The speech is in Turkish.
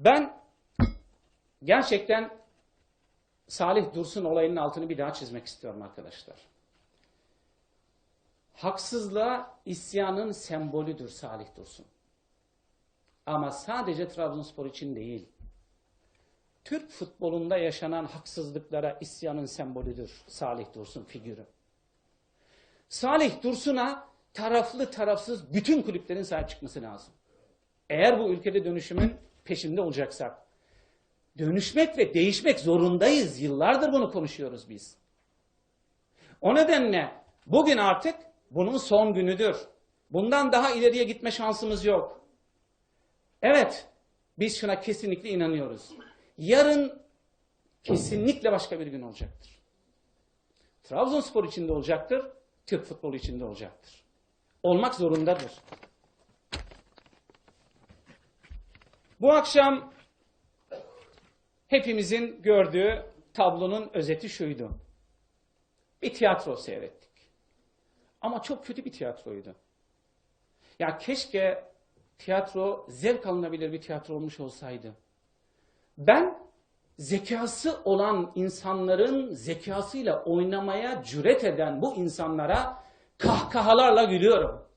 Ben gerçekten Salih Dursun olayının altını bir daha çizmek istiyorum arkadaşlar. Haksızlığa isyanın sembolüdür Salih Dursun. Ama sadece Trabzonspor için değil. Türk futbolunda yaşanan haksızlıklara isyanın sembolüdür Salih Dursun figürü. Salih Dursun'a taraflı tarafsız bütün kulüplerin sahip çıkması lazım. Eğer bu ülkede dönüşümün peşinde olacaksak. Dönüşmek ve değişmek zorundayız. Yıllardır bunu konuşuyoruz biz. O nedenle bugün artık bunun son günüdür. Bundan daha ileriye gitme şansımız yok. Evet, biz şuna kesinlikle inanıyoruz. Yarın kesinlikle başka bir gün olacaktır. Trabzonspor için de olacaktır, Türk futbolu için de olacaktır. Olmak zorundadır. Bu akşam hepimizin gördüğü tablonun özeti şuydu. Bir tiyatro seyrettik. Ama çok kötü bir tiyatroydu. Ya keşke tiyatro zevk alınabilir bir tiyatro olmuş olsaydı. Ben zekası olan insanların zekasıyla oynamaya cüret eden bu insanlara kahkahalarla gülüyorum.